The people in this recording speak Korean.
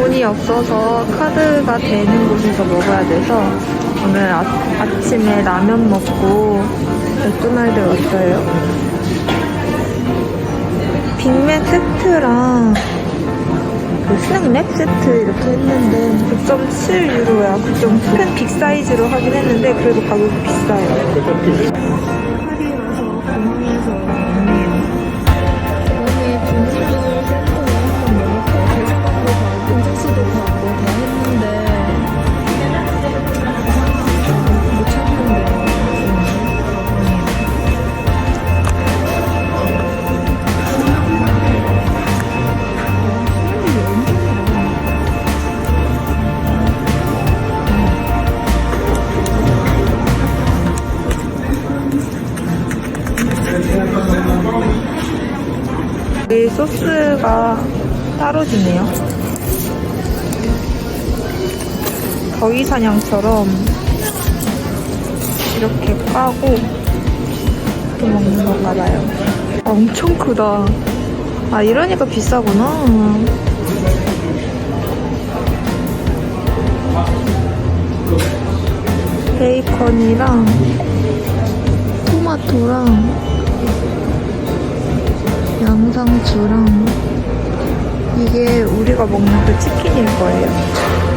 돈이 없어서 카드가 되는 곳에서 먹어야 돼서 오늘 아, 아침에 라면 먹고 맥도날드 왔어요. 빅맥 세트랑 그 스낵 세트 이렇게 했는데 9.7유로야. 9.9. 큰 빅 사이즈로 하긴 했는데 그래도 가격이 비싸요. 이 소스가 따로 주네요. 거위사냥처럼 이렇게 까고 또 먹는 건가 봐요. 엄청 크다. 아, 이러니까 비싸구나. 베이컨이랑 토마토랑 양상추랑 이게 우리가 먹는 그 치킨일 거예요.